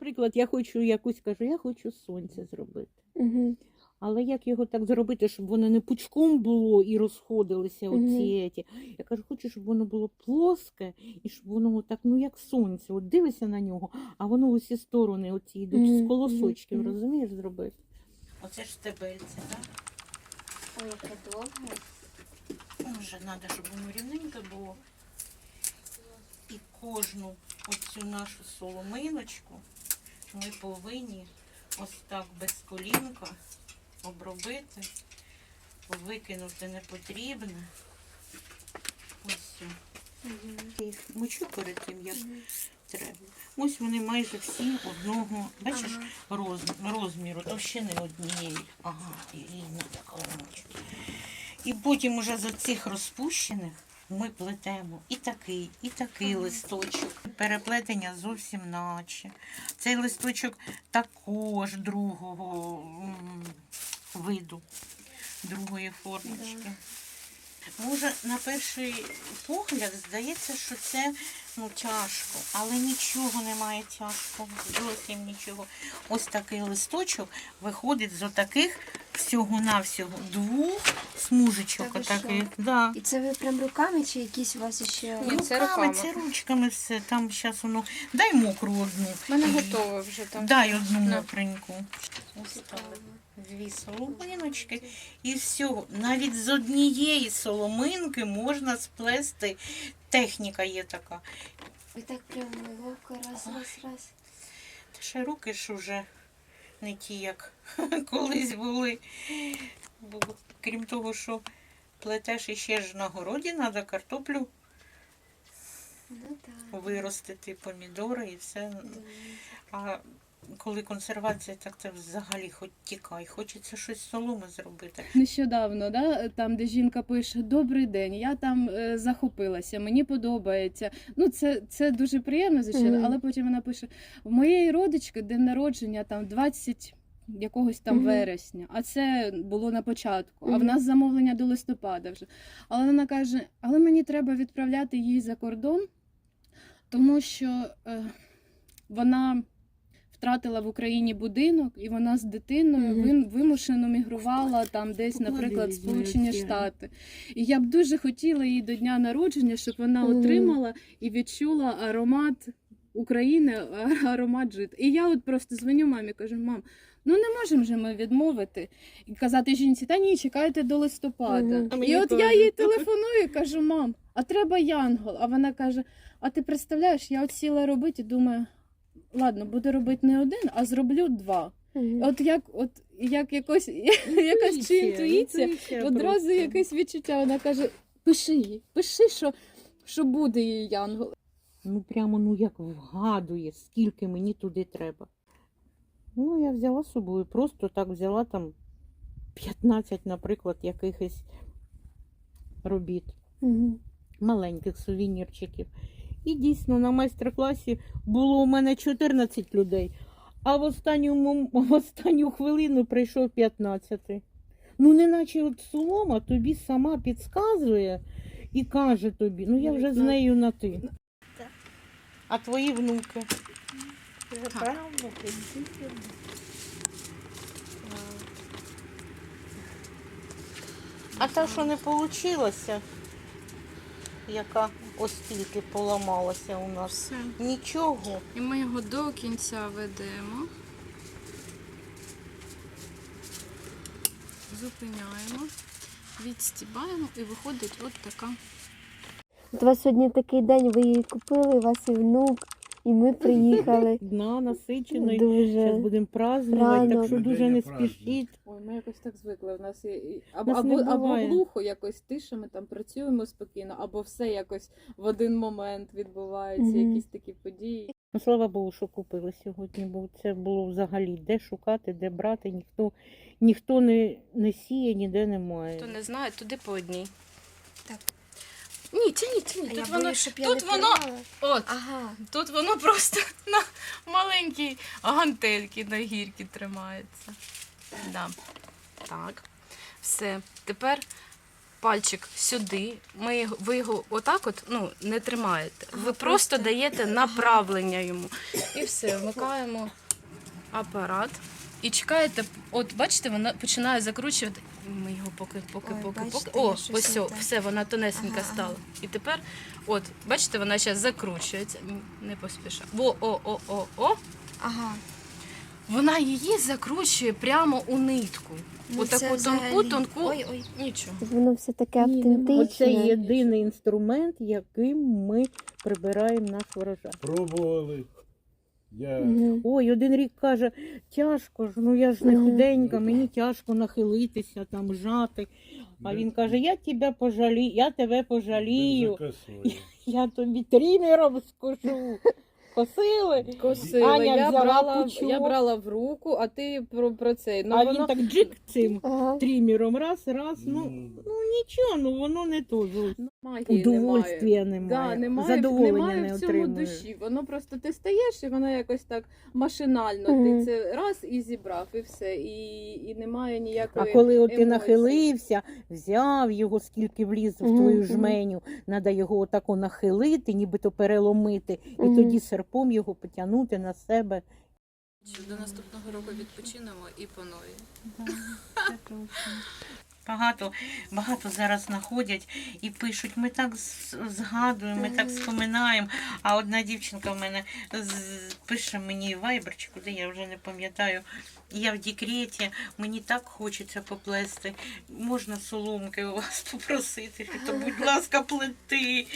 наприклад, я хочу якусь кажу, я хочу сонце зробити. Угу. Але як його так зробити, щоб воно не пучком було і розходилися оці. еті? Я кажу, хочу, щоб воно було плоске і щоб воно так, ну як сонце. От дивишся на нього, а воно усі сторони оці йдуть Мгм, з колосочків, мгм. розумієш, зробити. Оце ж стебельце, так? Ой, яке довге. Вже треба, щоб воно рівненько було. І кожну оцю нашу соломиночку ми повинні ось так без колінка обробити, викинути непотрібне. Ось. все. Мочу перед тим, як треба. Ось вони майже всі одного, бачиш, роз- розміру, товщини однієї. Ага, і така ломочка. І потім уже з цих розпущених ми плетемо і такий, і такий листочок. Переплетення зовсім наче. Цей листочок також другого виду, другої формочки. Може, на перший погляд здається, що це ну, тяжко, але нічого немає тяжкого, зовсім нічого. Ось такий листочок виходить з отаких всього-навсього двох смужечок. Та ви що? Отаких. Да. І це ви прям руками чи якісь у вас ще? Ні, руками, це руками. це ручками все. Там зараз воно. Дай мокру одну. У мене готове вже там. Дай одну На. мокреньку. Ось так. Дві соломиночки і всього. Навіть з однієї соломинки можна сплести. Техніка є така. Ви так прям ловко раз, раз, раз. Та ще руки ж уже не ті, як колись були. Бо крім того, що плетеш іще ж на городі, треба картоплю Ну так. виростити, помідори і все. А коли консервація, так це взагалі хоч тікай. Хочеться щось соломи зробити. Нещодавно, да, там, де жінка пише Добрий день, я там е, захопилася, мені подобається. Ну, це, це дуже приємно, звичайно, Мгм. але потім вона пише: в моєї родички день народження там 20 якогось там Мгм. вересня, а це було на початку, а в нас замовлення до листопада вже. Але вона каже: але мені треба відправляти її за кордон, тому що е, вона. Втратила в Україні будинок, і вона з дитиною Мгм. вим- вимушено мігрувала там десь, Поклади наприклад, в Сполучені. Штати. І я б дуже хотіла їй до дня народження, щоб вона Мгм. отримала і відчула аромат України, аромат жит. І я от просто дзвоню мамі, кажу: мам, ну не можемо же ми відмовити і казати жінці, та ні, чекайте до листопада. А І от я їй телефоную і кажу, мам, а треба янгол. А вона каже: А ти представляєш, я от сіла робити і думаю, ладно, буду робити не один, а зроблю два. Мгм. От як, от як якось якась чи інтуїція, одразу просто. якесь відчуття. Вона каже: пиши їй, пиши, що, що буде її янгол. Ну прямо ну як вгадує, скільки мені туди треба. Ну, я взяла з собою, просто так взяла там 15, наприклад, якихось робіт, Мгм. маленьких сувенірчиків. І дійсно на майстер-класі було у мене 14 людей, а в останню, в останню хвилину прийшов 15. Ну, неначе от солома тобі сама підказує і каже тобі, ну я вже з Ну, нею на ти. А твої внуки? А та, що не вийшло, яка ось тільки поламалася у нас. Все. Нічого. І ми його до кінця ведемо. Зупиняємо, відстібаємо і виходить от така. От у вас сьогодні такий день, ви її купили, у вас і внук, і ми приїхали. Дна насиченої. Дуже. Зараз будемо празднувати, Рано. так що дуже не Праздник. спішіть. Ой, ми якось так звикли. У нас і, і- або, Нас не або, або буває. глухо якось тише, ми там працюємо спокійно, або все якось в один момент відбувається, Мгм. якісь такі події. Ну, слава Богу, що купили сьогодні, бо це було взагалі де шукати, де брати. Ніхто, ніхто не, не сіє, ніде немає. Хто не знає, туди по одній. Так. Ні, тяні, тяні. Тут воно, тут воно, от, Ага. тут воно просто на маленькій гантельки на гірки тримається. Да. Так. Все. Тепер пальчик сюди. Ми його, ви його отак от ну, не тримаєте. Ви просто даєте направлення йому. І все, вмикаємо апарат. І чекаєте, от бачите, вона починає закручувати. Ми його поки, поки, Ой, поки, бачите, поки. О, щось ось не о, те. все, вона тонесенька Ага, стала. І тепер, от, бачите, вона зараз закручується. М, Не поспішає. О, о, о, о, о. Ага. Вона її закручує прямо у нитку. Ну, це Отаку тонку, взагалі- тонку. Ой, ой. Нічого. Воно все таке Ні, автентичне. Оце єдиний інструмент, яким ми прибираємо наш врожай. Пробували. Я Мгм. Ой, один рік каже, тяжко ж, ну я ж не худенька, мені тяжко нахилитися, там жати. А він каже, я тебе пожалію, я тебе пожалію, я тобі трімером скажу. Косили? Косила, Аня я взяла брала, пучок. я брала в руку, а ти про, про це. Ну, а воно... він так джик цим Ага. трімером, раз, раз, ну, Ну, ну нічого, ну воно не то зовсім. Магії Удовольствия немає, Да, немає, задоволення немає не в цьому отримуєш. душі. Воно просто ти стаєш, і воно якось так машинально. Мгм. Ти це раз і зібрав, і все. І, і немає А коли от ти нахилився, взяв його, скільки вліз в твою мгм. жменю, треба його отако нахилити, нібито переломити, і Мгм. тоді серпом його потягнути на себе. До наступного року відпочинемо і по новій. Багато, багато зараз знаходять і пишуть. Ми так згадуємо, ми так споминаємо. А одна дівчинка в мене пише мені вайбер, чи куди я вже не пам'ятаю. Я в декреті, мені так хочеться поплести. Можна соломки у вас попросити, то будь ласка, плети.